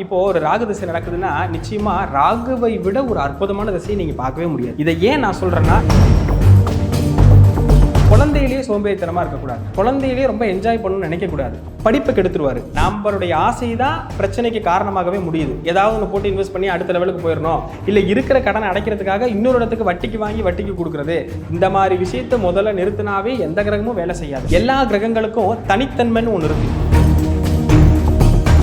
இப்போ ஒரு ராகு திசை நடக்குதுன்னா நிச்சயமா ராகுவை விட ஒரு அற்புதமான திசையை நீங்க பார்க்கவே முடியாது. இதை ஏன் நான் சொல்றேன்னா குழந்தையிலேயே சோம்பேறித்தனமா இருக்கக்கூடாது. குழந்தையிலேயே ரொம்ப என்ஜாய் பண்ணணும்னு நினைக்கக்கூடாது. படிப்பை கெடுத்துருவாரு. நம்மளுடைய ஆசை தான் பிரச்சனைக்கு காரணமாகவே முடியுது. ஏதாவது ஒன்று போட்டு இன்வெஸ்ட் பண்ணி அடுத்த லெவலுக்கு போயிடணும். இல்லை இருக்கிற கடனை அடைக்கிறதுக்காக இன்னொரு இடத்துக்கு வட்டிக்கு வாங்கி வட்டிக்கு கொடுக்குறது. இந்த மாதிரி விஷயத்தை முதல்ல நிறுத்தினாவே எந்த கிரகமும் வேலை செய்யாது. எல்லா கிரகங்களுக்கும் தனித்தன்மைன்னு ஒன்று இருக்கு.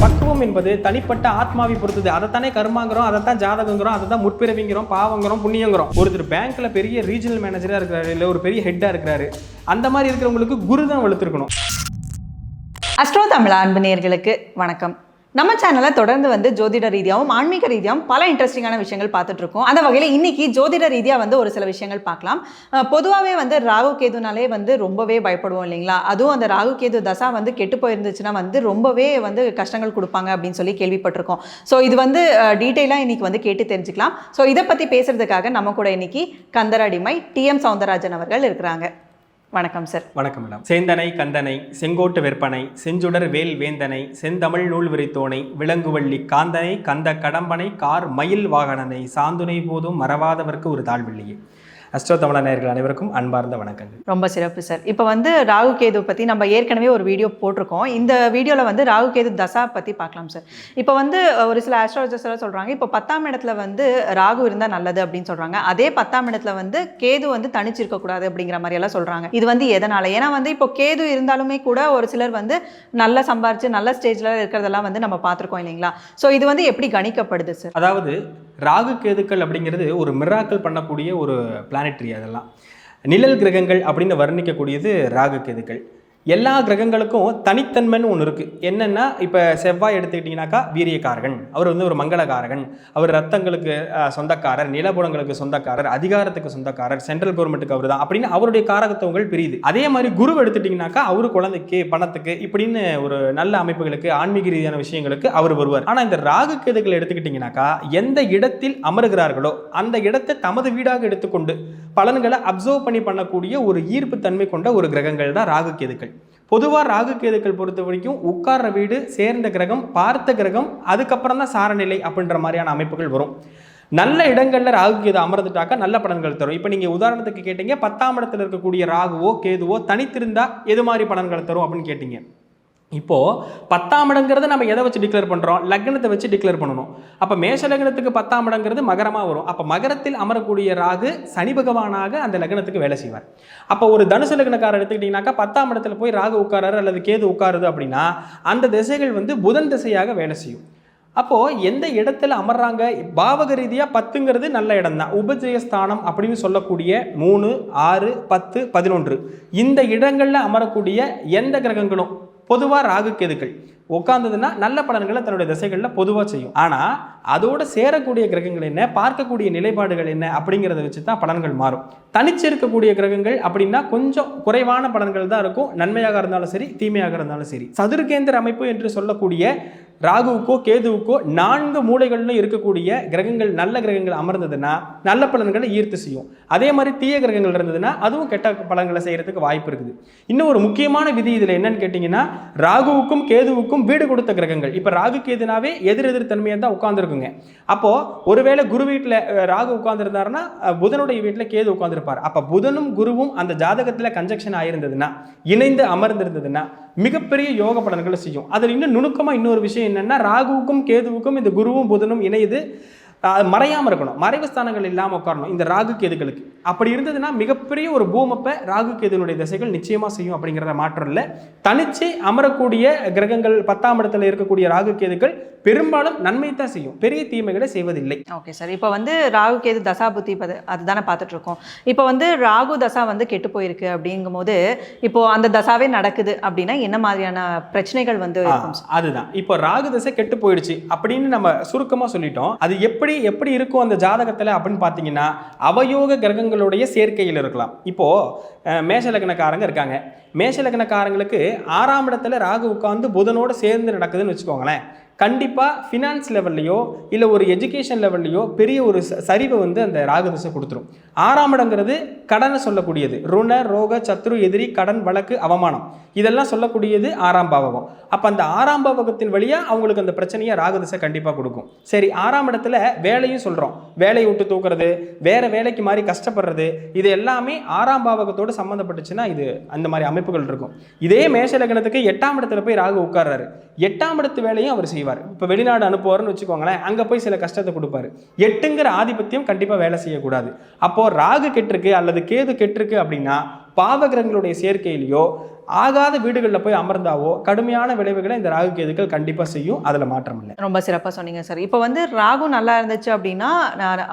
பக்குவம் என்பது தனிப்பட்ட ஆத்மாவை பொறுத்தது. அதைத்தானே கருமாங்கிறோம் அதைத்தான் ஜாதகங்கிறோம் அதை தான் முற்பிறவிங்கிறோம் பாவங்கிறோம் புண்ணியங்கிறோம். ஒருத்தர் பேங்க்ல பெரிய ரீஜனல் மேனேஜரா இருக்கிறாரு இல்லை ஒரு பெரிய ஹெட்டா இருக்கிறாரு. அந்த மாதிரி இருக்கிறவங்களுக்கு குரு தான் வளர்த்துருக்கணும் அஸ்ட்ரோ தமிழ் அன்பு நேர்களுக்கு வணக்கம். நம்ம சேனலை தொடர்ந்து வந்து ஜோதிட ரீதியாகவும் ஆன்மீக ரீதியாகவும் பல இன்ட்ரெஸ்டிங்கான விஷயங்கள் பார்த்துட்டு இருக்கோம் அந்த வகையில் இன்னைக்கு ஜோதிட ரீதியாக வந்து ஒரு சில விஷயங்கள் பார்க்கலாம். பொதுவாகவே வந்து ராகு கேதுனாலே வந்து ரொம்பவே பயப்படுவோம் இல்லைங்களா? அதுவும் அந்த ராகு கேது தசா வந்து கெட்டு போயிருந்துச்சுன்னா வந்து ரொம்பவே வந்து கஷ்டங்கள் கொடுப்பாங்க அப்படின்னு சொல்லி கேள்விப்பட்டிருக்கோம். ஸோ இது வந்து டீட்டெயிலாக இன்னைக்கு வந்து கேட்டு தெரிஞ்சுக்கலாம். ஸோ இதை பற்றி பேசுறதுக்காக நம்ம கூட இன்னைக்கு கந்தரடிமை டிஎம் சவுந்தரராஜன் அவர்கள் இருக்கிறாங்க. வணக்கம் சார் வணக்கம் மேடம் சேந்தனை கந்தனை செங்கோட்டு வெற்பனை செஞ்சுடர் வேல் வேந்தனை செந்தமிழ் நூல் விரித்தோனை விலங்குவள்ளி காந்தனை கந்த கடம்பனை கார் மயில் வாகனனை சாந்துணை போதும் மறவாதவர்க்கு ஒரு தாழ்வில்லையே. அஸ்ட்ரோ தமிழ நேயர்கள் அனைவருக்கும் அன்பார்ந்த வணக்கங்கள். ரொம்ப சிறப்பு சார் இப்போ வந்து ராகு கேது பற்றி நம்ம ஏற்கனவே ஒரு வீடியோ போட்டிருக்கோம். இந்த வீடியோவில் வந்து ராகு கேது தசா பற்றி பார்க்கலாம் சார் இப்போ வந்து ஒரு சில ஆஸ்ட்ராலஜர்ஸ் எல்லாம் சொல்கிறாங்க இப்போ பத்தாம் இடத்துல வந்து ராகு இருந்தால் நல்லது அப்படின்னு சொல்கிறாங்க அதே பத்தாம் இடத்துல வந்து கேது வந்து தனிச்சு இருக்கக்கூடாது அப்படிங்கிற மாதிரி எல்லாம் சொல்கிறாங்க இது வந்து எதனால்? ஏன்னா வந்து இப்போ கேது இருந்தாலுமே கூட ஒரு சிலர் வந்து நல்லா சம்பாரிச்சு நல்ல ஸ்டேஜில் இருக்கிறதெல்லாம் வந்து நம்ம பார்த்துருக்கோம் இல்லைங்களா? ஸோ இது வந்து எப்படி கணிக்கப்படுது சார் அதாவது ராகு கேதுக்கள் அப்படிங்கிறது ஒரு மிராக்கள் பண்ணக்கூடிய ஒரு பிளானட்ரி அதெல்லாம். நிழல் கிரகங்கள் அப்படின்னு வர்ணிக்கக்கூடியது ராகு கேதுக்கள். எல்லா கிரகங்களுக்கும் தனித்தன்மைன்னு ஒன்று இருக்குது என்னென்னா இப்போ செவ்வாய் எடுத்துக்கிட்டிங்கனாக்கா வீரியக்காரகன். அவர் வந்து ஒரு மங்களகாரகன் அவர் ரத்தங்களுக்கு சொந்தக்காரர் நிலபுலங்களுக்கு சொந்தக்காரர் அதிகாரத்துக்கு சொந்தக்காரர் சென்ட்ரல் கவர்மெண்ட்டுக்கு அவர் தான் அப்படின்னு அவருடைய காரகத்துவங்கள் பிரியுது. அதே மாதிரி குரு எடுத்துட்டிங்கனாக்கா அவர் குழந்தைக்கு பணத்துக்கு இப்படின்னு ஒரு நல்ல அமைப்புகளுக்கு ஆன்மீக ரீதியான விஷயங்களுக்கு அவர் வருவார். ஆனால் இந்த ராகு கேதுகள் எடுத்துக்கிட்டிங்கனாக்கா எந்த இடத்தில் அமருகிறார்களோ அந்த இடத்தை தமது வீடாக எடுத்துக்கொண்டு பலன்களை அப்சர்வ் பண்ணி பண்ணக்கூடிய ஒரு ஈர்ப்பு தன்மை கொண்ட ஒரு கிரகங்கள் தான் ராகு கேதுக்கள். பொதுவாக ராகு கேதுக்கள் பொறுத்த வரைக்கும் உட்கார்ற வீடு சேர்ந்த கிரகம் பார்த்த கிரகம் அதுக்கப்புறம் தான் சாரநிலை அப்படின்ற மாதிரியான அமைப்புகள் வரும். நல்ல இடங்களில் ராகு கேது அமர்ந்துட்டாக்கா நல்ல பலன்கள் தரும். இப்போ நீங்கள் உதாரணத்துக்கு கேட்டீங்க பத்தாம் இடத்துல இருக்கக்கூடிய ராகுவோ கேதுவோ தனித்திருந்தா எது மாதிரி பலன்கள் தரும் அப்படின்னு கேட்டீங்க? இப்போது பத்தாம் இடங்கிறது நம்ம எதை வச்சு டிக்ளேர் பண்ணுறோம் லக்னத்தை வச்சு டிக்ளேர் பண்ணணும். அப்போ மேஷ லக்னத்துக்கு பத்தாம் இடங்கிறது மகரமாக வரும். அப்போ மகரத்தில் அமரக்கூடிய ராகு சனி பகவானாக அந்த லக்னத்துக்கு வேலை செய்வார். அப்போ ஒரு தனுசு லக்னக்காரர் எடுத்துக்கிட்டிங்கனாக்கா பத்தாம் இடத்துல போய் ராகு உட்காராரு அல்லது கேது உட்காருது அப்படின்னா அந்த திசைகள் வந்து புதன் திசையாக வேலை செய்யும். அப்போது எந்த இடத்துல அமர்றாங்க? பாவக ரீதியாக பத்துங்கிறது நல்ல இடம் தான் உபஜயஸ்தானம் அப்படின்னு சொல்லக்கூடிய மூணு ஆறு பத்து பதினொன்று. இந்த இடங்களில் அமரக்கூடிய எந்த கிரகங்களும்? பொதுவாக ராகு கேதுக்கள். உட்காந்ததுன்னா நல்ல பலன்களை தன்னுடைய திசைகளில் பொதுவாக செய்யும். ஆனால் அதோடு சேரக்கூடிய கிரகங்கள் என்ன? பார்க்கக்கூடிய நிலைப்பாடுகள் என்ன? அப்படிங்கிறத வச்சு தான் பலன்கள் மாறும். தனிச்சு இருக்கக்கூடிய கிரகங்கள் அப்படின்னா கொஞ்சம் குறைவான பலன்கள் தான் இருக்கும். நன்மையாக இருந்தாலும் சரி தீமையாக இருந்தாலும் சரி. சதுர்கேந்திர அமைப்பு என்று சொல்லக்கூடிய ராகுவுக்கோ கேதுவுக்கோ நான்கு மூளைகளிலும் இருக்கக்கூடிய கிரகங்கள் நல்ல கிரகங்கள் அமர்ந்ததுன்னா நல்ல பலன்களை ஈர்த்து செய்யும். அதே மாதிரி தீய கிரகங்கள் இருந்ததுன்னா அதுவும் கெட்ட பலன்களை செய்யறதுக்கு வாய்ப்பு இருக்குது. இன்னும் ஒரு முக்கியமான விதி இதில் என்னன்னு கேட்டிங்கன்னா ராகுவுக்கும் கேதுவுக்கும் வீடு கொடுத்த கிரகங்கள். இப்போ ராகு கேதுனாவே எதிர் எதிர் தன்மையாக தான் உட்காந்துருக்குங்க அப்போது ஒருவேளை குரு வீட்டில் ராகு உட்காந்துருந்தாருன்னா புதனுடைய வீட்டில் கேது உட்காந்துருப்பார் அப்போ புதனும் குருவும் அந்த ஜாதகத்தில் கன்ஜெக்ஷன் ஆயிருந்ததுன்னா இணைந்து அமர்ந்திருந்ததுன்னா மிகப்பெரிய யோக பலன்களை செய்யும். அதில் இன்னும் நுணுக்கமாக இன்னொரு விஷயம் என்னென்னா ராகுவுக்கும் கேதுவுக்கும் இந்த குருவும் புதனும் இணையுது. அஹ், மறையாம இருக்கணும். மறைவு ஸ்தானங்கள் இல்லாமல் உட்காரணும். இந்த ராகு கேதுகளுக்கு. அப்படி இருந்ததுன்னா மிகப்பெரிய ஒரு பூமப்பை ராகு கேதுனுடைய திசைகள் நிச்சயமாக செய்யும் அப்படிங்கிறத மாற்றம் இல்லை. தனிச்சு அமரக்கூடிய கிரகங்கள் பத்தாம் இடத்துல இருக்கக்கூடிய ராகு கேதுகள் பெரும்பாலும் நன்மை தான் செய்யும். பெரிய தீமைகளை செய்வதில்லை. ஓகே சார் இப்போ வந்து ராகு கேது தசா புத்தி பது அதுதானே பார்த்துட்டு இருக்கோம் இப்போ வந்து ராகு தசா வந்து கெட்டு போயிருக்கு அப்படிங்கும்போது இப்போ அந்த தசாவே நடக்குது அப்படின்னா என்ன மாதிரியான பிரச்சனைகள் வந்து? அதுதான். இப்போ ராகு தசை கெட்டு போயிடுச்சு அப்படின்னு நம்ம சுருக்கமாக சொல்லிட்டோம். அது எப்படி எப்படி எப்படி இருக்கும் அந்த ஜாதகத்தில் அப்படின்னு பார்த்தீங்கன்னா அவயோக கிரகங்களுடைய சேர்க்கையில் இருக்கலாம். இப்போது மேஷலக்னக்காரங்க இருக்காங்க. மேஷலக்னக்காரங்களுக்கு ஆறாம் இடத்துல ராகு உட்கார்ந்து புதனோட சேர்ந்து நடக்குதுன்னு வச்சுக்கோங்களேன். கண்டிப்பாக ஃபினான்ஸ் லெவல்லையோ இல்லை ஒரு எஜுகேஷன் லெவல்லையோ பெரிய ஒரு ச- சரிவை வந்து அந்த ராகதசை கொடுத்துரும். ஆறாம் இடங்கிறது கடனை சொல்லக்கூடியது. ருண ரோக சத்ரு எதிரி கடன் வழக்கு அவமானம். இதெல்லாம் சொல்லக்கூடியது ஆறாம் பாவகம். அப்போ அந்த ஆறாம் பாவகத்தின் வழியாக அவங்களுக்கு அந்த பிரச்சனையை ராகதசை கண்டிப்பாக கொடுக்கும். சரி ஆறாம் இடத்துல வேலையும் சொல்கிறோம் வேலையை விட்டு தூக்குறது வேற வேலைக்கு மாதிரி கஷ்டப்படுறது இது எல்லாமே ஆறாம் பாவகத்தோடு சம்மந்தப்பட்டுச்சுன்னா இது அந்த மாதிரி அமைப்புகள் இருக்கும். இதே மேஷ லக்னத்துக்கு எட்டாம் இடத்துல போய் ராகு உட்கார்றாரு. எட்டாம் இடத்து வேலையும் அவர் செய்வார். இப்போ வெளிநாடு அனுப்புவார்னு வச்சுக்கோங்களேன் அங்கே போய் சில கஷ்டத்தை கொடுப்பாரு. எட்டுங்கிற ஆதிபத்தியம் கண்டிப்பாக வேலை செய்யக்கூடாது. அப்போ ராகு கெட்டிருக்கு அல்லது கேது கெட்டிருக்கு அப்படின்னா பாவகிரகங்களுடைய சேர்க்கையிலையோ ஆகாத வீடுகளில் போய் அமர்ந்தாவோ கடுமையான விளைவுகளை இந்த ராகு கேதுக்கள் கண்டிப்பாக செய்யும். அதில் மாற்றம் இல்லை. ரொம்ப சிறப்பாக சொன்னீங்க சார் இப்போ வந்து ராகு நல்லா இருந்துச்சு அப்படின்னா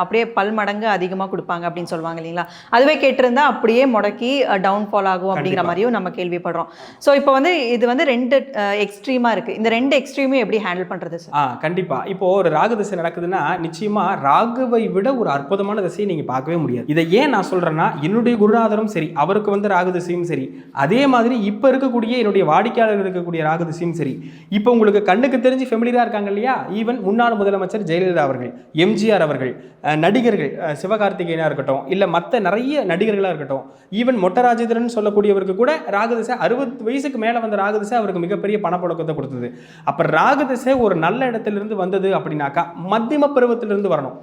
அப்படியே பல் மடங்கு அதிகமாக கொடுப்பாங்க அப்படின்னு சொல்லுவாங்க இல்லைங்களா? அதுவே கேட்டிருந்தா அப்படியே முடக்கி டவுன்ஃபால் ஆகும் அப்படிங்கிற. மாதிரியும் நம்ம கேள்விப்படுறோம். ஸோ இப்போ வந்து இது வந்து ரெண்டு எக்ஸ்ட்ரீமாக இருக்குது இந்த ரெண்டு எக்ஸ்ட்ரீமையும் எப்படி ஹேண்டில் பண்ணுறது சார் ஆ கண்டிப்பா. இப்போ ஒரு ராகு திசை நடக்குதுன்னா நிச்சயமா ராகுவை விட ஒரு அற்புதமான திசையை நீங்க பார்க்கவே முடியாது. இதை ஏன் நான் சொல்றேன்னா என்னுடைய குருநாதரும் சரி அவருக்கு வந்து ராகு திசையும் சரி. அதே மாதிரி இப்போ இருக்கக்கூடிய என்னுடைய வாடிக்கையாளர்கள் இருக்கக்கூடிய ராகு திசையும் சரி இப்போ உங்களுக்கு கண்ணுக்கு தெரிஞ்சு ஃபெமிலியரா இருக்காங்க இல்லையா? ஈவன் முன்னாள் முதலமைச்சர் ஜெயலலிதா அவர்கள் எம்ஜிஆர் அவர்கள் நடிகர்கள் சிவகார்த்திகேயனாக இருக்கட்டும் இல்லை மற்ற நிறைய நடிகர்களாக இருக்கட்டும் ஈவன் மொட்டராஜேந்திரன் சொல்லக்கூடியவருக்கு கூட ராகு திசை அறுபது வயசுக்கு மேலே வந்த ராகு திசை அவருக்கு மிகப்பெரிய பணப்புழக்கத்தை கொடுத்தது. அப்போ ராகு திசை ஒரு நல்ல இடத்திலிருந்து வந்தது அப்படின்னாக்கா மத்தியம பருவத்திலிருந்து வரணும்.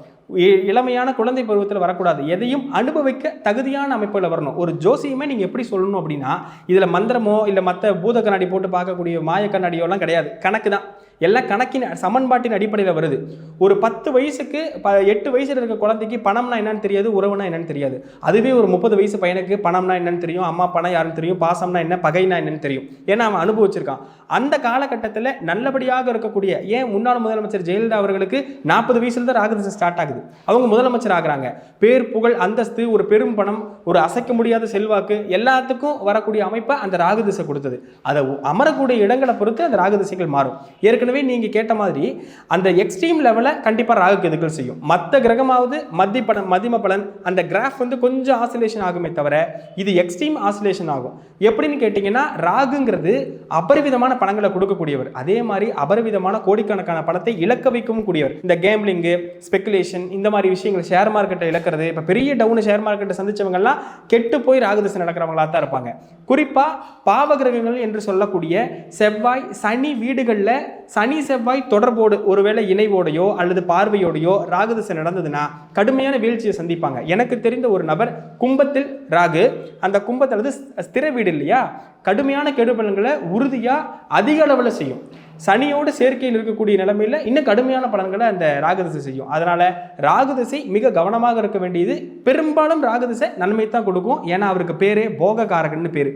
இளமையான குழந்தை பருவத்தில் வரக்கூடாது. எதையும் அனுபவிக்க தகுதியான அமைப்பில் வரணும். ஒரு ஜோசியமே நீங்க எப்படி சொல்லணும் அப்படின்னா இதுல மந்திரமோ இல்ல மத்த பூத கண்ணாடி போட்டு பார்க்கக்கூடிய மாய கண்ணாடியோலாம் கிடையாது. கணக்கு தான் எல்லாம் கணக்கின் சமன்பாட்டின் அடிப்படையில் வருது. ஒரு பத்து வயசுக்கு ப எட்டு வயசில் இருக்க குழந்தைக்கு பணம்னா என்னன்னு தெரியாது உறவுனா என்னன்னு தெரியாது. அதுவே ஒரு முப்பது வயசு பையனுக்கு பணம்னா என்னன்னு தெரியும் அம்மா பணம் யாருன்னு தெரியும் பாசம்னா என்ன பகைனா என்னன்னு தெரியும். ஏன்னா அவன் அனுபவிச்சிருக்கான். அந்த காலகட்டத்தில் நல்லபடியாக இருக்கக்கூடிய ஏன் முன்னாள் முதலமைச்சர் ஜெயலலிதா அவர்களுக்கு நாற்பது வயசுல தான் ராகதிசை ஸ்டார்ட் ஆகுது. அவங்க முதலமைச்சர் ஆகுறாங்க. பேர் புகழ் அந்தஸ்து ஒரு பெரும் பணம் ஒரு அசைக்க முடியாத செல்வாக்கு எல்லாத்துக்கும் வரக்கூடிய அமைப்பை அந்த ராகுதிசை கொடுத்தது. அதை அமரக்கூடிய இடங்களை பொறுத்து அந்த ராகுதிசைகள் மாறும். ஏற்கனவே நீங்க கேட்ட மாதிரி அந்த எக்ஸ்ட்ரீம் லெவலில் கண்டிப்பா ராகு கேதுக்கள் செய்யும். மற்ற கிரகமாவது மத்தி பலன் மதிம பலன் அந்த கிராஃப் வந்து கொஞ்சம் ஆசிலேஷன் ஆகுமே தவிர இது எக்ஸ்ட்ரீம் ஆசிலேஷன் ஆகும். எப்படின்னு கேட்டிங்கன்னா ராகுங்கிறது அபரிவிதமான பணங்களை கொடுக்கக்கூடியவர். அதே மாதிரி அபரிவிதமான கோடிக்கணக்கான பணத்தை இழக்க வைக்கவும் கூடியவர். இந்த கேம்லிங்கு ஸ்பெகுலேஷன் இந்த மாதிரி விஷயங்கள் ஷேர் மார்க்கெட்டை இழக்கிறது இப்போ பெரிய டவுன் ஷேர் மார்க்கெட்டை சந்திச்சவங்கலாம் கெட்டு போய் ராகுதிசை நடக்கிறவங்களா தான் இருப்பாங்க. குறிப்பாக பாவகிரகங்கள் என்று சொல்லக்கூடிய செவ்வாய் சனி வீடுகளில் சனி செவ்வாய் தொடர்போடு ஒருவேளை இணைவோடையோ அல்லது பார்வையோடையோ ராகுதிசை நடந்ததுன்னா கடுமையான வீழ்ச்சியை சந்திப்பாங்க. எனக்கு தெரிந்த ஒரு நபர் கும்பத்தில் ராகு. அந்த கும்பத்தில் ஸ்திர வீடு இல்லையா? கடுமையான கெடுபலன்களை உறுதியாக அதிக அளவில் செய்யும். சனியோடு சேர்க்கையில் இருக்கக்கூடிய நிலைமையில் இன்னும் கடுமையான பலன்களை அந்த ராகதிசை செய்யும். அதனால் ராகதிசை மிக கவனமாக இருக்க வேண்டியது. பெரும்பாலும் ராகதிசை நன்மை தான் கொடுக்கும். ஏன்னா அவருக்கு பேரே போககாரகன்னு பேர்.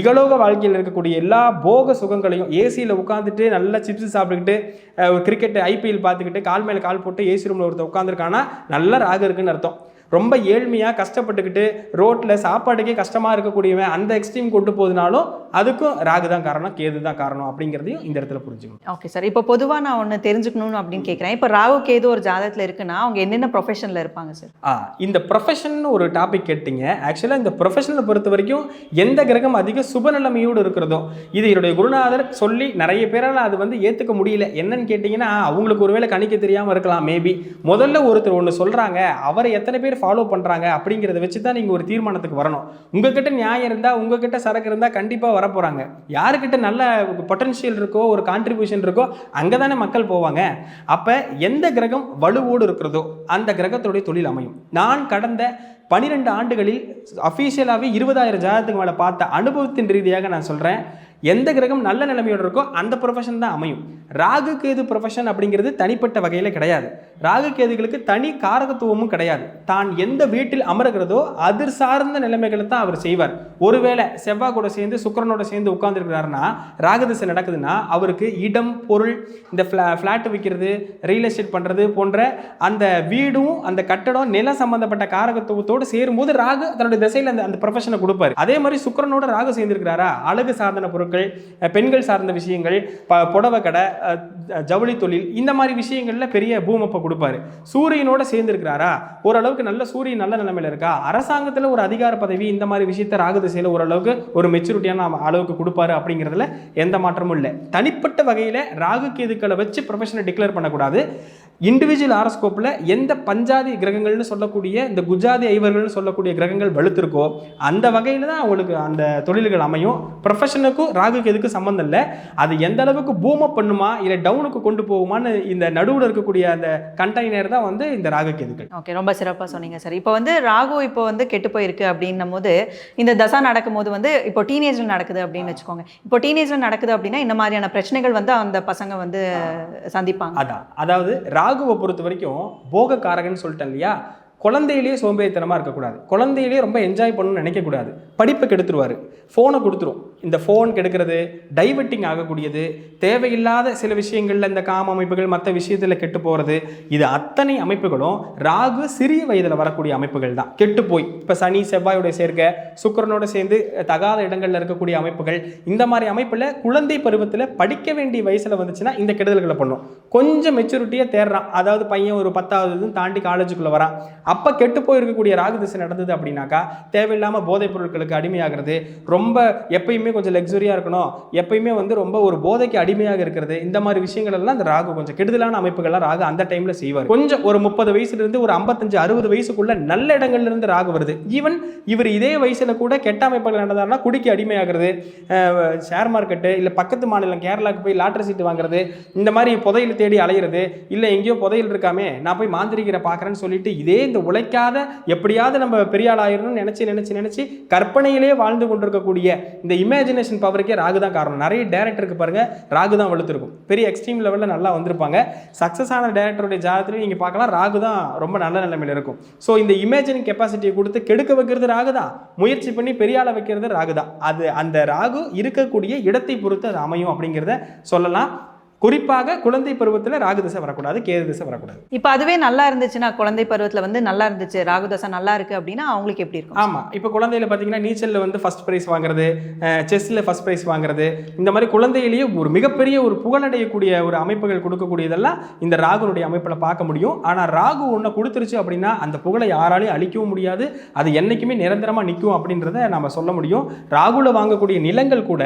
இகலோக வாழ்க்கையில் இருக்கக்கூடிய எல்லா போக சுகங்களையும் ஏசியில் உட்காந்துட்டு நல்லா சிப்ஸ் சாப்பிட்டுக்கிட்டு கிரிக்கெட் ஐபிஎல் பார்த்துக்கிட்டு கால் மேலே கால் போட்டு ஏசி ரூமில் ஒருத்தர் உட்காந்துருக்கானா நல்ல ராக இருக்குன்னு அர்த்தம். ரொம்ப ஏழ்மையாக கஷ்டப்பட்டுக்கிட்டு ரோட்டில் சாப்பாட்டுக்கே கஷ்டமாக இருக்கக்கூடியவன் அந்த எக்ஸ்ட்ரீம் கொண்டு போகுதுனாலும் அதுக்கும் ராகு தான் காரணம் கேது தான் காரணம் அப்படிங்கிறதையும் இந்த இடத்துல புரிஞ்சுக்கணும். ஓகே சார் இப்போ பொதுவாக நான் ஒன்று தெரிஞ்சுக்கணும்னு அப்படின்னு கேட்குறேன் இப்போ ராகு கேது ஒரு ஜாதகத்தில் இருக்குன்னா அவங்க என்னென்ன ப்ரொஃபஷனில் இருப்பாங்க சார் ஆ இந்த ப்ரொஃபஷன் ஒரு டாபிக் கேட்டீங்க. ஆக்சுவலாக இந்த ப்ரொஃபஷனை பொறுத்த வரைக்கும் எந்த கிரகம் அதிக சுபநிலைமையோடு இருக்கிறதோ இது என்னுடைய குருநாதர் சொல்லி நிறைய பேரால் அது வந்து ஏற்றுக்க முடியல. என்னன்னு கேட்டிங்கன்னா அவங்களுக்கு ஒருவேளை கணிக்க தெரியாமல் இருக்கலாம் மேபி முதல்ல ஒருத்தர் ஒன்று சொல்கிறாங்க அவரை எத்தனை பேர் ஃபாலோ பண்ணுறாங்க அப்படிங்கிறத வச்சு தான் நீங்கள் ஒரு தீர்மானத்துக்கு வரணும். உங்ககிட்ட நியாயம் இருந்தால் உங்ககிட்ட சரக்கு இருந்தால் கண்டிப்பாக வரப்போகிறாங்க யாருக்கிட்ட நல்ல பொட்டன்ஷியல் இருக்கோ ஒரு கான்ட்ரிபியூஷன் இருக்கோ அங்கே தானே மக்கள் போவாங்க. அப்போ எந்த கிரகம் வலுவோடு இருக்கிறதோ அந்த கிரகத்துடைய தொழில் அமையும். நான் கடந்த பனிரெண்டு ஆண்டுகளில் அஃபீஷியலாகவே இருபதாயிரம் ஜாதகத்துக்கு மேலே பார்த்த அனுபவத்தின் ரீதியாக நான் சொல்கிறேன் எந்த கிரகம் நல்ல நிலைமையோடு இருக்கோ அந்த ப்ரொஃபஷன் தான் அமையும். ராகு கேது ப்ரொஃபஷன் அப்படிங்கிறது தனிப்பட்ட வகையில் கிடையாது. ராகு கேதுகளுக்கு தனி காரகத்துவமும் கிடையாது. தான் எந்த வீட்டில் அமர்கிறதோ அதிர் சார்ந்த நிலைமைகளை தான் அவர் செய்வார். ஒருவேளை செவ்வாய் கூட சேர்ந்து சுக்கரனோட சேர்ந்து உட்கார்ந்துருக்கிறாருன்னா ராகதிசை நடக்குதுன்னா அவருக்கு இடம் பொருள் இந்த ஃப்ளா ஃப்ளாட்டு விற்கிறது ரியல் எஸ்டேட் பண்ணுறது போன்ற அந்த வீடும் அந்த கட்டடம் நிலம் சம்பந்தப்பட்ட காரகத்துவத்தோடு சேரும்போது ராகு தன்னுடைய திசையில் அந்த அந்த ப்ரொஃபஷனை கொடுப்பார். அதே மாதிரி சுக்கிரனோட ராகு சேர்ந்திருக்கிறாரா? அழகு சாதன பொருட்கள் பொருட்கள் பெண்கள் சார்ந்த விஷயங்கள் ப புடவை கடை ஜவுளி தொழில் இந்த மாதிரி விஷயங்களில் பெரிய பூமப்பை கொடுப்பாரு. சூரியனோட சேர்ந்துருக்கிறாரா? ஓரளவுக்கு நல்ல சூரியன் நல்ல நிலைமையில இருக்கா? அரசாங்கத்தில் ஒரு அதிகார பதவி இந்த மாதிரி விஷயத்த ராகு திசையில் ஓரளவுக்கு ஒரு மெச்சூரிட்டியான அளவுக்கு கொடுப்பாரு அப்படிங்கிறதுல எந்த மாற்றமும் இல்லை. தனிப்பட்ட வகையில் ராகு கேதுக்களை வச்சு ப்ரொஃபஷனை டிக்ளேர் பண்ணக்கூடாது. இண்டிவிஜுவல் ஆரோஸ்கோப்பில் எந்த பஞ்சாதி கிரகங்கள்னு சொல்லக்கூடிய இந்த குஜாதி ஐவர்கள்னு சொல்லக்கூடிய கிரகங்கள் வலுத்திருக்கோ அந்த வகையில் தான் அவங்களுக்கு அந்த தொழில்கள் அமையும். ப்ரொஃபஷனுக்கும் ராகுக்கு எதுக்கு சம்மந்தம் இல்லை. அது எந்த அளவுக்கு பூம பண்ணுமா இல்லை டவுனுக்கு கொண்டு போகுமான்னு இந்த நடுவில் இருக்கக்கூடிய அந்த கண்டெய்னர் தான் வந்து இந்த ராகு கேதுக்கள் ஓகே ரொம்ப சிறப்பாக சொன்னீங்க சார் இப்போ வந்து ராகு இப்போ வந்து கெட்டு போயிருக்கு அப்படின்னும் போது இந்த தசா நடக்கும்போது வந்து இப்போ டீனேஜில் நடக்குது அப்படின்னு வச்சுக்கோங்க. இப்போ டீனேஜில் நடக்குது அப்படின்னா இந்த மாதிரியான பிரச்சனைகள் வந்து அந்த பசங்க வந்து சந்திப்பாங்க. அதான். அதாவது ராகுவை பொறுத்த வரைக்கும் போக காரகன்னு சொல்லிட்டேன் இல்லையா? குழந்தையிலேயே சோம்பேறித்தனமாக இருக்கக்கூடாது. குழந்தையிலேயே ரொம்ப என்ஜாய் பண்ணணும்னு நினைக்கக்கூடாது. படிப்பை கெடுத்துருவார். ஃபோனை கொடுத்துரும். இந்த ஃபோன் கெடுக்கிறது டைவர்ட்டிங் ஆகக்கூடியது தேவையில்லாத சில விஷயங்களில் இந்த காம அமைப்புகள் மற்ற விஷயத்தில் கெட்டு போகிறது இது அத்தனை அமைப்புகளும் ராகு சிறிய வயதில் வரக்கூடிய அமைப்புகள் தான். கெட்டு போய். இப்போ சனி செவ்வாயோட சேர்க்க சுக்கிரனோட சேர்ந்து தகாத இடங்களில் இருக்கக்கூடிய அமைப்புகள் இந்த மாதிரி அமைப்பில் குழந்தை பருவத்தில் படிக்க வேண்டிய வயசில் வந்துச்சுன்னா இந்த கெடுதல்களை பண்ணும். கொஞ்சம் மெச்சூரிட்டியாக தேடுறான் அதாவது பையன் ஒரு பத்தாவது தாண்டி காலேஜுக்குள்ளே வரான். அப்போ கெட்டு போயிருக்கக்கூடிய ராகு திசை நடந்தது அப்படின்னாக்கா தேவையில்லாமல் போதைப் பொருட்களுக்கு அடிமையாகிறது. ரொம்ப எப்பயுமே கொஞ்சம் லக்ஸுரியாக இருக்கணும். எப்பயுமே வந்து ரொம்ப ஒரு போதைக்கு அடிமையாக இருக்கிறது. இந்த மாதிரி விஷயங்கள் எல்லாம் இந்த ராகு கொஞ்சம் கெடுதலான அமைப்புகள்லாம் ராகு அந்த டைமில் செய்வார். கொஞ்சம் ஒரு முப்பது வயசுலேருந்து ஒரு ஐம்பத்தஞ்சு அறுபது வயசுக்குள்ள நல்ல இடங்கள்ல இருந்து ராகு வருது. ஈவன் இவர் இதே வயசில் கூட கெட்ட அமைப்புகள் நடந்தாருன்னா குடிக்கு அடிமையாகிறது. ஷேர் மார்க்கெட்டு இல்லை பக்கத்து மாநிலம் கேரளாவுக்கு போய் லாட்டரி சீட்டு வாங்குறது. இந்த மாதிரி புதையில் தேடி அலையிறது. இல்லை எங்கேயோ புதையல் இருக்காமே நான் போய் மாந்திரிகரை பார்க்குறேன்னு சொல்லிட்டு இதே இந்த உழைக்காத எப்படியாவது நம்ம பெரிய ஆள் ஆயிரணும்னு நினச்சி நினச்சி நினச்சி கற்பனையிலே வாழ்ந்து கொண்டிருக்கக்கூடிய இந்த இமேஜினேஷன் பவருக்கே ராகு தான் காரணம். நிறைய டேரக்டருக்கு பாருங்க ராகு தான் வலுத்திருக்கும் பெரிய எக்ஸ்ட்ரீம் லெவலில் நல்லா வந்திருப்பாங்க. சக்ஸஸ் ஆன டேரக்டருடைய ஜாதகத்திலையும் நீங்கள் பார்க்கலாம் ராகு தான் ரொம்ப நல்ல நிலைமையில் இருக்கும். ஸோ இந்த இமேஜின் கெப்பாசிட்டியை கொடுத்து கெடுக்க வைக்கிறது ராகு தான். முயற்சி பண்ணி பெரிய ஆளை வைக்கிறது ராகு தான். அது அந்த ராகு இருக்கக்கூடிய இடத்தை பொறுத்து அது அமையும் அப்படிங்கிறத சொல்லலாம். குறிப்பாக குழந்தை பருவத்தில் ராகு திசை வரக்கூடாது கேது திசை வரக்கூடாது. இப்போ அதுவே நல்லா இருந்துச்சுன்னா குழந்தை பருவத்தில் வந்து நல்லா இருந்துச்சு ராகு தசா நல்லா இருக்கு அப்படின்னா அவங்களுக்கு எப்படி இருக்கும்? ஆமாம் இப்போ குழந்தையில பார்த்தீங்கன்னா நீச்சலில் வந்து ஃபர்ஸ்ட் ப்ரைஸ் வாங்குறது செஸ்ஸில் ஃபர்ஸ்ட் ப்ரைஸ் வாங்குறது இந்த மாதிரி குழந்தையிலேயே ஒரு மிகப்பெரிய ஒரு புகழடையக்கூடிய ஒரு அமைப்புகள் கொடுக்கக்கூடியதெல்லாம் இந்த ராகுனுடைய அமைப்பில் பார்க்க முடியும். ஆனால் ராகு ஒன்றை கொடுத்துருச்சு அப்படின்னா அந்த புகழை யாராலையும் அழிக்கவும் முடியாது. அது என்றைக்குமே நிரந்தரமாக நிற்கும் அப்படின்றத நம்ம சொல்ல முடியும். ராகுல வாங்கக்கூடிய நிலங்கள் கூட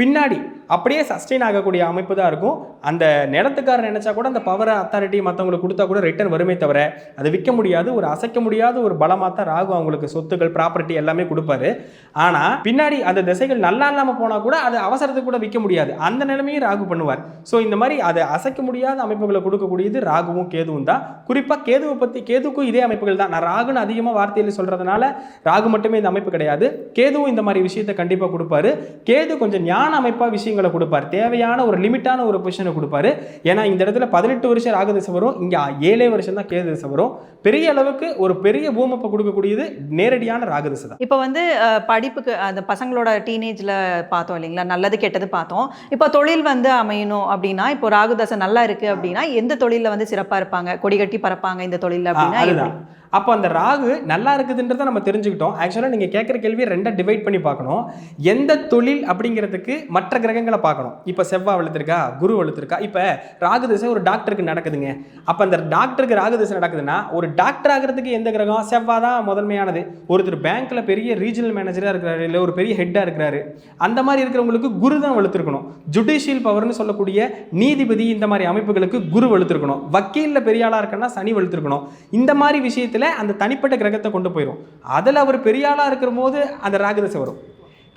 பின்னாடி அப்படியே சஸ்டெயின் ஆகக்கூடிய அமைப்பு தான் இருக்கும். அந்த நிலத்துக்காரர் நினைச்சா கூட அந்த பவரை அத்தாரிட்டி மற்றவங்களுக்கு கொடுத்தா கூட ரிட்டர்ன் வருமே தவிர அதை விற்க முடியாது ஒரு அசைக்க முடியாத ஒரு பலமாக தான் ராகு அவங்களுக்கு சொத்துக்கள் ப்ராப்பர்ட்டி எல்லாமே கொடுப்பாரு. ஆனால் பின்னாடி அந்த திசைகள் நல்லா இல்லாமல் போனால் கூட அது அவசரத்துக்கு கூட விற்க முடியாது. அந்த நிலைமையும் ராகு பண்ணுவார். ஸோ இந்த மாதிரி அதை அசைக்க முடியாத அமைப்புகளை கொடுக்கக்கூடியது ராகுவும் கேதுவும் தான். குறிப்பாக கேதுவை பற்றி கேதுக்கும் இதே அமைப்புகள் தான். நான் ராகுன்னு அதிகமாக வார்த்தையில் சொல்கிறதுனால ராகு மட்டுமே இந்த அமைப்பு கிடையாது. கேதுவும் இந்த மாதிரி விஷயத்தை கண்டிப்பாக கொடுப்பாரு. கேது கொஞ்சம் ஞான அமைப்பாக விஷயங்கள் கொடுப்பார். தேவையான ஒரு லிமிட்டான ஒரு பொசிஷனை கொடுப்பாரு. ஏன்னா இந்த இடத்துல பதினெட்டு வருஷம் ராகு திசை வரும். இங்கே ஏழே வருஷம் தான் கேது திசை வரும். பெரிய அளவுக்கு ஒரு பெரிய பூமப்பை கொடுக்கக்கூடியது நேரடியான ராகு திசை தான். இப்போ வந்து படிப்புக்கு அந்த பசங்களோட டீனேஜில் பார்த்தோம் இல்லைங்களா? நல்லது கெட்டது பார்த்தோம். இப்போ தொழில் வந்து அமையணும் அப்படின்னா இப்போ ராகு தசை நல்லா இருக்கு அப்படின்னா எந்த தொழிலில் வந்து சிறப்பாக இருப்பாங்க? கொடி கட்டி பறப்பாங்க இந்த தொழிலில் அப்படின்னா? அப்போ அந்த ராகு நல்லா இருக்குதுன்றதை நம்ம தெரிஞ்சுக்கிட்டோம். ஆக்சுவலாக நீங்கள் கேட்குற கேள்வியை ரெண்டாக டிவைட் பண்ணி பார்க்கணும். எந்த தொழில் அப்படிங்கிறதுக்கு மற்ற கிரகங்களை பார்க்கணும். இப்போ செவ்வாய் வளர்த்துருக்கா? குரு வளர்த்துருக்கா? இப்போ ராகு திசை ஒரு டாக்டருக்கு நடக்குதுங்க. அப்போ அந்த டாக்டருக்கு ராகு திசை நடக்குதுன்னா ஒரு டாக்டர் ஆகிறதுக்கு எந்த கிரகம்? செவ்வாய் தான் முதன்மையானது. ஒருத்தர் பேங்க்கில் பெரிய ரீஜனல் மேனேஜராக இருக்கிறாரு இல்லை ஒரு பெரிய ஹெட்டாக இருக்கிறாரு. அந்த மாதிரி இருக்கிறவங்களுக்கு குரு தான் வளர்த்துருக்கணும். ஜுடிஷியல் பவர்னு சொல்லக்கூடிய நீதிபதி இந்த மாதிரி அமைப்புகளுக்கு குரு வளர்த்துருக்கணும். வக்கீலில் பெரிய ஆளாக இருக்கன்னா சனி வளர்த்துருக்கணும். இந்த மாதிரி விஷயத்தில் அந்த தனிப்பட்ட கிரகத்தை கொண்டு போயிடும் அதில் அவர் பெரிய ஆளாக இருக்கிற போது அந்த ராகு தசை வரும்.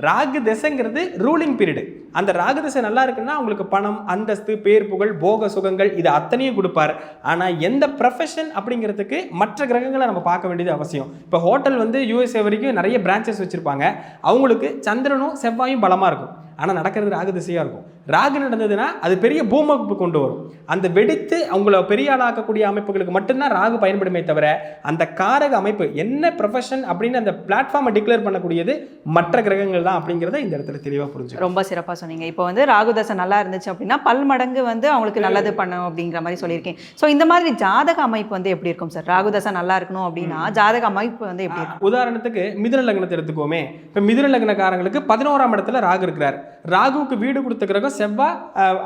ராகு தசைங்கிறது ரூலிங் பீரியடு அந்த ராகு தசை நல்லா இருக்குன்னா உங்களுக்கு பணம் அந்தஸ்து பேர் புகழ் போக சுகங்கள் இது அத்தனையும் கொடுப்பார். ஆனால் எந்த ப்ரொஃபஷன் அப்படிங்கிறதுக்கு மற்ற கிரகங்களை நம்ம பார்க்க வேண்டியது அவசியம். இப்போ ஹோட்டல் வந்து யூஎஸ்ஏ வரைக்கும் நிறைய பிரான்ச்சஸ் வச்சுருப்பாங்க. அவங்களுக்கு சந்திரனும் செவ்வாயும் பலமாக இருக்கும். ஆனால் நடக்கிறது ராகு திசையாக இருக்கும். ராகு நடந்ததுன்னா அது பெரிய பூமப்பு கொண்டு வரும். அந்த வெடித்து அவங்கள பெரிய ஆளாக்கக்கூடிய அமைப்புகளுக்கு மட்டும்தான் ராகு பயன்படுமே தவிர அந்த காரக அமைப்பு என்ன ப்ரொஃபஷன் அப்படின்னு அந்த பிளாட்ஃபார்மை டிக்ளேர் பண்ணக்கூடியது மற்ற கிரகங்கள் தான் அப்படிங்கிறத இந்த இடத்துல தெளிவாக புரிஞ்சுக்கணும். ரொம்ப சிறப்பாக சொன்னீங்க. இப்போ வந்து ராகுதசை நல்லா இருந்துச்சு அப்படின்னா பல் மடங்கு வந்து அவங்களுக்கு நல்லது பண்ணும் அப்படிங்கிற மாதிரி சொல்லியிருக்கேன் ஸோ இந்த மாதிரி ஜாதக அமைப்பு வந்து எப்படி இருக்கும் சார்? ராகுதசை நல்லா இருக்கணும் அப்படின்னா ஜாதக அமைப்பு வந்து எப்படி இருக்கும்? உதாரணத்துக்கு மிதுன லக்னத்தை எடுத்துக்கோமே. இப்போ மிதுன லக்னக்காரங்களுக்கு பதினோராம் இடத்துல ராகு இருக்கிறார். ராகுவுக்கு வீடு கொடுத்த கிரகம் செவ்வாய்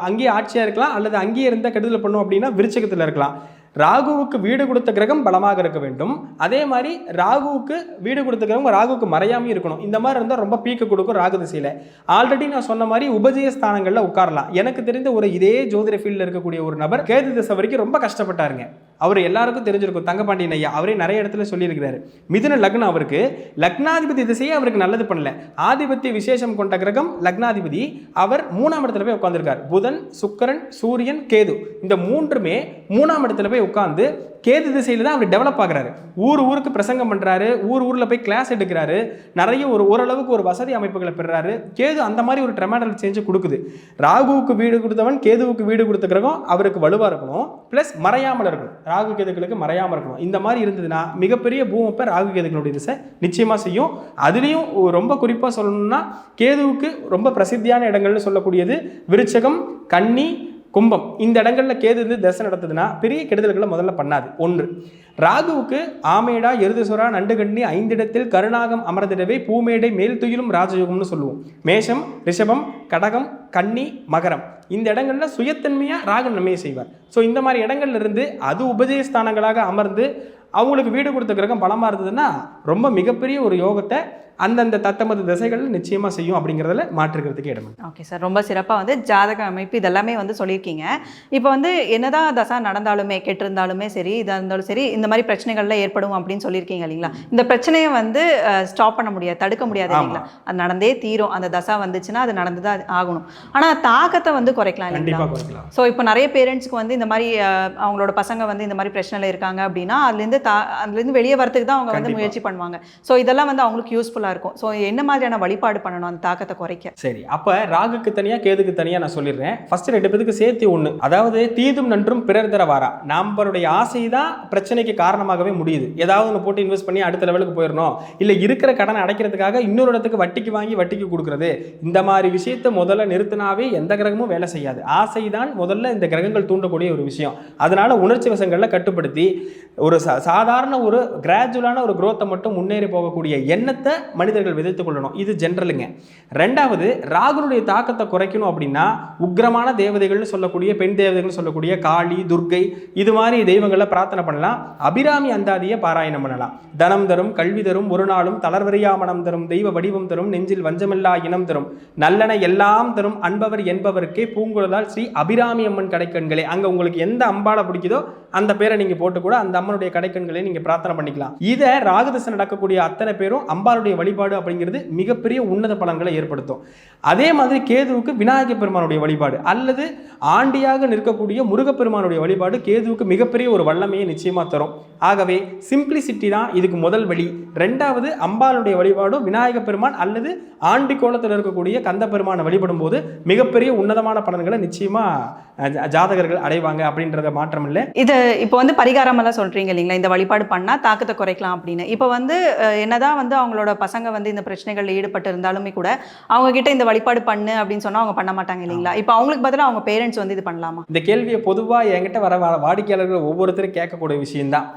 அங்கேயே ஆட்சியாக இருக்கலாம் அல்லது அங்கேயே இருந்தால் கெடுதல் பண்ணும் அப்படின்னா விருச்சகத்தில் இருக்கலாம். ராகுவுக்கு வீடு கொடுத்த கிரகம் பலமாக இருக்க வேண்டும். அதே மாதிரி ராகுவுக்கு வீடு கொடுத்த கிரகம் ராகுவுக்கு மறையாமல் இருக்கணும். இந்த மாதிரி இருந்தால் ரொம்ப பீக்கு கொடுக்கும் ராகு திசையில். ஆல்ரெடி நான் சொன்ன மாதிரி உபஜய ஸ்தானங்களில் உட்காரலாம். எனக்கு தெரிந்த ஒரு இதே ஜோதிட ஃபீல்டில் இருக்கக்கூடிய ஒரு நபர் கேது திசை வரைக்கும் ரொம்ப கஷ்டப்பட்டாருங்க. அவர் எல்லாருக்கும் தெரிஞ்சிருக்கும். தங்கபாண்டியன் ஐயா அவரே நிறைய இடத்துல சொல்லியிருக்கிறாரு. மிதுன லக்னம் அவருக்கு. லக்னாதிபதி திசையே அவருக்கு நல்லது பண்ணல. ஆதிபத்திய விசேஷம் கொண்ட கிரகம் லக்னாதிபதி. அவர் மூணாம் இடத்துல போய் உட்காந்துருக்கார் புதன் சுக்கரன் சூரியன் கேது. இந்த மூன்றுமே மூணாம் இடத்துல போய் உட்காந்து கேது திசையில தான் அவர் டெவலப் ஆகிறாரு. ஊர் ஊருக்கு பிரசங்கம் பண்றாரு. ஊர் ஊர்ல போய் கிளாஸ் எடுக்கிறாரு. நிறைய ஒரு ஓரளவுக்கு ஒரு வசதி அமைப்புகளை பெறுறாரு. கேது அந்த மாதிரி ஒரு ட்ரெமாடல் சேஞ்சு கொடுக்குது. ராகுவுக்கு வீடு கொடுத்தவன் கேதுவுக்கு வீடு கொடுத்த கிரகம் அவருக்கு வலுவா இருக்கணும். ப்ளஸ் மறையாமல் இருக்கணும். ராகு கேதுக்களுக்கு மறையாமல் இருக்கணும். இந்த மாதிரி இருந்ததுன்னா மிகப்பெரிய பூமப்பை ராகு கேதுக்களுடைய திசை நிச்சயமாக செய்யும். அதுலேயும் ரொம்ப குறிப்பாக சொல்லணும்னா கேதுவுக்கு ரொம்ப பிரசித்தியான இடங்கள்னு சொல்லக்கூடியது விருச்சகம் கன்னி கும்பம். இந்த இடங்களில் கேது இருந்து தசை நடத்துதுன்னா பெரிய கெடுதல்களை முதல்ல பண்ணாது. ஒன்று ராகுவுக்கு ஆமேடா எருதுசுரா நண்டுகண்ணி ஐந்திடத்தில் கருணாகம் அமர்ந்திடவே பூமேடை மேல் துயிலும் ராஜயோகம்னு சொல்லுவோம். மேஷம் ரிஷபம் கடகம் கன்னி மகரம். இந்த இடங்களில் சுயத்தன்மையாக ராகு நன்மையை செய்வார். ஸோ இந்த மாதிரி இடங்கள்ல இருந்து அது உபஜயஸ்தானங்களாக அமர்ந்து அவங்களுக்கு வீடு கொடுத்த கிரகம் பலமாக இருந்ததுன்னா ரொம்ப மிகப்பெரிய ஒரு யோகத்தை அந்தந்த தத்தமது திசைகள் நிச்சயமா செய்யும் அப்படிங்கிறதுல மாற்றுக்கிறதுக்கு இடம். ஓகே சார் ரொம்ப சிறப்பாக வந்து ஜாதக அமைப்பு இதெல்லாமே வந்து சொல்லியிருக்கீங்க. இப்போ வந்து என்னதான் தசா நடந்தாலுமே கெட்டிருந்தாலுமே சரி இதாக இருந்தாலும் சரி இந்த மாதிரி பிரச்சனைகள்லாம் ஏற்படும் அப்படின்னு சொல்லியிருக்கீங்க இல்லைங்களா? இந்த பிரச்சனையை வந்து ஸ்டாப் பண்ண முடியாது தடுக்க முடியாது. இல்லைங்களா? அது நடந்தே தீரும். அந்த தசா வந்துச்சுன்னா அது நடந்து தான் ஆகணும். ஆனால் தாக்கத்தை வந்து குறைக்கலாம் இல்லைங்களா? ஸோ இப்போ நிறைய பேரண்ட்ஸ்க்கு வந்து இந்த மாதிரி அவங்களோட பசங்க வந்து இந்த மாதிரி பிரச்சனையில் இருக்காங்க அப்படின்னா அதுலேருந்து தா அதுலேருந்து வெளியே வரதுக்கு தான் அவங்க வந்து. முயற்சி பண்ணுவாங்க. ஸோ இதெல்லாம் வந்து அவங்களுக்கு யூஸ்ஃபுல்லாக இருக்கும். ஸோ என்ன மாதிரியான வழிபாடு பண்ணணும்? அந்த தாக்கத்தை குறைக்க. சரி அப்போ ராகுக்கு தனியாக கேதுக்கு தனியாக நான் சொல்லிடுறேன். ஃபர்ஸ்ட் ரெண்டு பேருக்கு சேர்த்து ஒன்று அதாவது தீதும் நன்றும் பிறர் தர வாரா. நம்மளுடைய ஆசை தான் பிரச்சனைக்கு காரணமாகவே முடியுது. ஏதாவது ஒன்று போட்டு இன்வெஸ்ட் பண்ணி அடுத்த லெவலுக்கு போயிடணும். இல்லை இருக்கிற கடனை அடைக்கிறதுக்காக இன்னொரு இடத்துக்கு வட்டிக்கு வாங்கி வட்டிக்கு கொடுக்குறது. இந்த மாதிரி விஷயத்தை முதல்ல நிறுத்தினாவே எந்த கிரகமும் வேலை செய்யாது. ஆசை தான் முதல்ல இந்த கிரகங்கள் தூண்டக்கூடிய ஒரு விஷயம். அதனால உணர்ச்சி வசங்களில் கட்டுப்படுத்தி ஒரு சா- சாதாரண ஒரு கிராஜுவலான ஒரு குரோத்தை மட்டும் முன்னேறி போகக்கூடிய எண்ணத்தை மனிதர்கள் விதைத்துக் கொள்ளணும். இது ஜென்ரலுங்க. ரெண்டாவது ராகுனுடைய தாக்கத்தை குறைக்கணும் அப்படின்னா உக்கிரமான தேவதைகள்னு சொல்லக்கூடிய பெண் தேவதைகள்னு சொல்லக்கூடிய காளி துர்க்கை இது மாதிரி தெய்வங்களை பிரார்த்தனை பண்ணலாம். அபிராமி அந்தாதியை பாராயணம் பண்ணலாம். தனம் தரும் கல்வி தரும் ஒரு நாளும் தளர்வரியா மனம் தரும் தெய்வ வடிவம் தரும் நெஞ்சில் வஞ்சமில்லா இனம் தரும். நல்லன எல்லாம் தரும் அன்பவர் என்பவருக்கே பூங்குழலால் ஸ்ரீ அபிராமி அம்மன் கடைக்கண்களே. அங்க உங்களுக்கு எந்த அம்பாளை பிடிக்குதோ அந்த பேரை நீங்க போட்டு கூட அந்த அம்மனுடைய கடைக்கண்களை நீங்க பிரார்த்தனை பண்ணிக்கலாம். இதை ராகதசன் நடக்கக்கூடிய அத்தனை பேரும் அம்பாளுடைய வழிபாடு அப்படிங்கிறது மிகப்பெரிய உன்னத பலன்களை ஏற்படுத்தும். அதே மாதிரி கேதுவுக்கு விநாயக பெருமானுடைய வழிபாடு அல்லது ஆண்டியாக நிற்கக்கூடிய முருகப்பெருமானுடைய வழிபாடு கேதுவுக்கு மிகப்பெரிய ஒரு வல்லமையை நிச்சயமாக தரும். ஆகவே சிம்பிளிசிட்டி தான் இதுக்கு முதல் வழி. ரெண்டாவது அம்பாளுடைய வழிபாடும் விநாயக பெருமான் அல்லது ஆண்டி கோலத்தில் இருக்கக்கூடிய கந்த பெருமானை வழிபடும் போது மிகப்பெரிய உன்னதமான பலன்களை நிச்சயமாக ஜாதகர்கள் அடைவாங்க அப்படின்றத மாற்றம் இல்லை இது இப்போ வந்து பரிகாரம் எல்லாம் சொல்றீங்க இல்லைங்களா? இந்த வழிபாடு பண்ணா தாக்கத்தை குறைக்கலாம் அப்படின்னு. இப்போ வந்து என்னதான் வந்து அவங்களோட பசங்க வந்து இந்த பிரச்சனைகளில் ஈடுபட்டு இருந்தாலுமே கூட அவங்க கிட்ட இந்த வழிபாடு பண்ணு அப்படின்னு சொன்னா அவங்க பண்ண மாட்டாங்க இல்லைங்களா? இப்போ அவங்களுக்கு பதிலா அவங்க பேரண்ட்ஸ் வந்து இது பண்ணலாமா? இந்த கேள்வியை பொதுவாக என்கிட்ட வர வாடிக்கையாளர்கள் ஒவ்வொருத்தரும் கேட்கக்கூடிய விஷயம்தான்.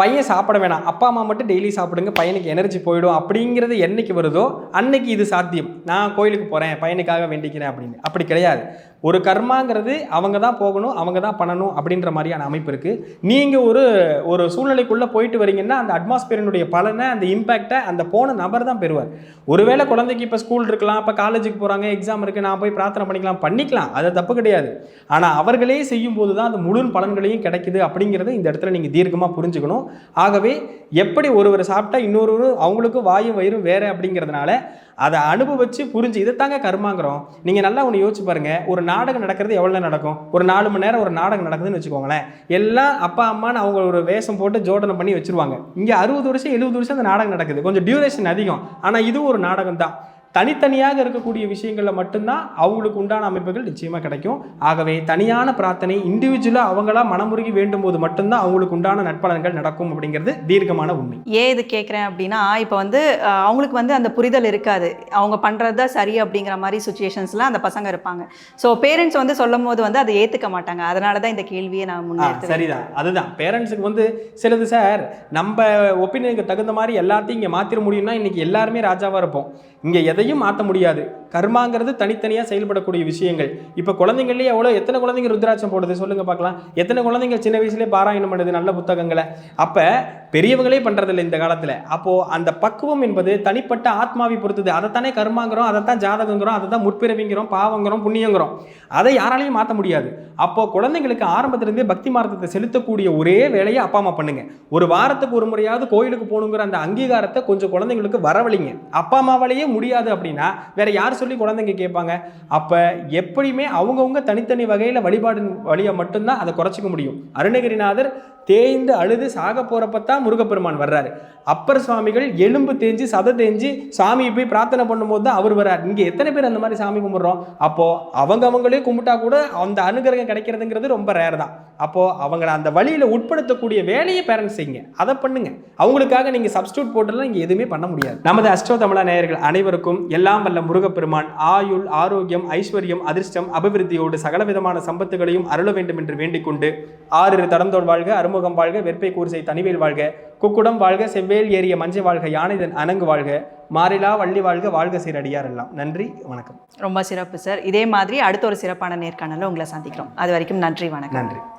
பையன் சாப்பிட வேணாம். அப்பா அம்மா மட்டும் டெய்லி சாப்பிடுங்க. பையனுக்கு எனர்ஜி போயிடும். அப்படிங்கிறது என்னைக்கு வருதோ அன்னைக்கு இது சாத்தியம். நான் கோயிலுக்கு போகிறேன் பையனுக்காக வேண்டிக்கிறேன் அப்படின்னு. அப்படி கிடையாது. ஒரு கர்மாங்கிறது அவங்க தான் போகணும் அவங்க தான் பண்ணணும் அப்படின்ற மாதிரியான அமைப்பு இருக்குது நீங்கள் ஒரு ஒரு சூழ்நிலைக்குள்ளே போயிட்டு வரீங்கன்னா அந்த அட்மாஸ்பியரினுடைய பலனை அந்த இம்பேக்டை அந்த போன நபர் தான் பெறுவார். ஒருவேளை குழந்தைக்கு இப்போ ஸ்கூல் இருக்கலாம் இப்போ காலேஜுக்கு போகிறாங்க எக்ஸாம் இருக்குது நான் போய் பிரார்த்தனை பண்ணிக்கலாம் பண்ணிக்கலாம். அது தப்பு கிடையாது. ஆனால் அவர்களே செய்யும் போது தான் அந்த முழு பலன்களையும் கிடைக்குது அப்படிங்கிறத இந்த இடத்துல நீங்கள் தீர்க்கமாக புரிஞ்சுக்கணும். ஆகவே எப்படி ஒருவர் சாப்பிட்டா இன்னொரு அவங்களுக்கும் வாயும் வயிறும் வேறு அப்படிங்கிறதுனால அதை அனுபவிச்சு புரிஞ்சு இதை தாங்க கருமாங்கிறோம். நீங்கள் நல்லா ஒன்று யோசிச்சு பாருங்க. ஒரு நாடகம் நடக்கிறது எவ்வளோ நேரம் நடக்கும்? ஒரு நாலு மணி நேரம் ஒரு நாடகம் நடக்குதுன்னு வச்சுக்கோங்களேன். எல்லாம் அப்பா அம்மான்னு அவங்க ஒரு வேஷம் போட்டு ஜோடனை பண்ணி வச்சிருவாங்க. இங்கே அறுபது வருஷம் எழுபது வருஷம் அந்த நாடகம் நடக்குது. கொஞ்சம் டியூரேஷன் அதிகம். ஆனால் இதுவும் ஒரு நாடகம் தான் தனித்தனியாக இருக்கக்கூடிய விஷயங்களில் மட்டும்தான் அவங்களுக்கு உண்டான அமைப்புகள் நிச்சயமாக கிடைக்கும். ஆகவே தனியான பிரார்த்தனை இண்டிவிஜுவலாக அவங்களா மனமுருகி வேண்டும் போது மட்டும்தான் அவங்களுக்கு உண்டான நட்பலன்கள் நடக்கும் அப்படிங்கிறது தீர்க்கமான உண்மை. ஏன் இது கேட்குறேன் அப்படின்னா இப்போ வந்து அவங்களுக்கு வந்து அந்த புரிதல் இருக்காது. அவங்க பண்ணுறது தான் சரி அப்படிங்கிற மாதிரி சுச்சுவேஷன்ஸில் அந்த பசங்க இருப்பாங்க. ஸோ பேரண்ட்ஸ் வந்து சொல்லும் போது வந்து அதை ஏற்றுக்க மாட்டாங்க. அதனால தான் இந்த கேள்வியை நான் முன்னெடுத்து சரிதான். அதுதான். பேரண்ட்ஸுக்கு வந்து சிலது சார் நம்ம ஒப்பீனியனுக்கு தகுந்த மாதிரி எல்லாத்தையும் இங்கே மாற்றிட முடியும்னா இன்னைக்கு எல்லாருமே ராஜாவாக இருப்போம். இங்கே எதையும் மாற்ற முடியாது. கர்மாங்கிறது தனித்தனியாக செயல்படக்கூடிய விஷயங்கள். இப்போ குழந்தைங்கள்லேயே எவ்வளோ எத்தனை குழந்தைங்க ருத்ராட்சம் போடுது சொல்லுங்க பார்க்கலாம் எத்தனை குழந்தைங்க சின்ன வயசுலேயே பாராயணம் பண்ணுது நல்ல புத்தகங்களை. அப்போ பெரியவங்களே பண்ணுறதில்ல இந்த காலத்தில். அப்போது அந்த பக்குவம் என்பது தனிப்பட்ட ஆத்மாவை பொறுத்தது. அதைத்தானே கர்மாங்கிறோம் அதைத்தான் ஜாதகங்கிறோம் அதை தான் முற்பிறவிங்கிறோம் பாவங்கிறோம் புண்ணியங்கிறோம். அதை யாராலையும் மாற்ற முடியாது. அப்போ குழந்தைங்களுக்கு ஆரம்பத்திலிருந்தே பக்தி மார்க்கத்தை செலுத்தக்கூடிய ஒரே வேலையை அப்பா அம்மா பண்ணுங்க. ஒரு வாரத்துக்கு ஒரு முறையாவது கோயிலுக்கு போகணுங்கிற அந்த அங்கீகாரத்தை கொஞ்சம் குழந்தைங்களுக்கு வரவழிங்க. அப்பா அம்மாவாலேயே முடியாது அப்படின்னா வேற யார் சொல்லி குழந்தைங்க கேட்பாங்க? அப்போ எப்படியுமே அவங்கவுங்க தனித்தனி வகையில் வழிபாடு வழியை மட்டும்தான் அதை குறைச்சிக்க முடியும். அருணகிரிநாதர் தேய்ந்து அழுது சாக போகிறப்ப தான் முருகப்பெருமான் வர்றாரு. அப்பர் சுவாமிகள் எலும்பு தேஞ்சு சதை தேஞ்சு சாமியை போய் பிரார்த்தனை பண்ணும்போது தான் அவர் வர்றார். இங்கே எத்தனை பேர் அந்த மாதிரி சாமி கும்பிட்றோம்? அப்போ அவங்க அவங்களே கும்பிட்டா கூட அந்த அனுகிரகம் கிடைக்கிறதுங்கிறது ரொம்ப ரேர் தான். அப்போ அவங்கள அந்த வழியில் உட்படுத்தக்கூடிய வேலையை பேரண்ட்ஸ் செய்யுங்க. அதை பண்ணுங்க. அவங்களுக்காக நீங்க சப்ஸ்டியூட் போட்டுலாம் இங்க எதுவுமே பண்ண முடியாது. நமது அஷ்டோ தமிழா நேயர்கள் அனைவருக்கும் எல்லாம் வல்ல முருகப்பெருமான் ஆயுள் ஆரோக்கியம் ஐஸ்வர்யம் அதிர்ஷ்டம் அபிவிருத்தியோடு சகல விதமான சம்பத்துகளையும் அருள வேண்டும் என்று வேண்டிக் கொண்டு ஆறு தடந்தோள் வாழ்க. அறுமுகம் வாழ்க வெற்பை கூர்சை தனிவேல் வாழ்க. குக்குடம் வாழ்க செவ்வேல் ஏறிய மஞ்சை வாழ்க யானைதன் அணங்கு வாழ்க. மாறிலா வள்ளி வாழ்க வாழ்க சீரடியார் எல்லாம். நன்றி வணக்கம். ரொம்ப சிறப்பு சார். இதே மாதிரி அடுத்த ஒரு சிறப்பான நேர்காணலில் உங்களை சந்திக்கிறோம். அது வரைக்கும் நன்றி வணக்கம். நன்றி.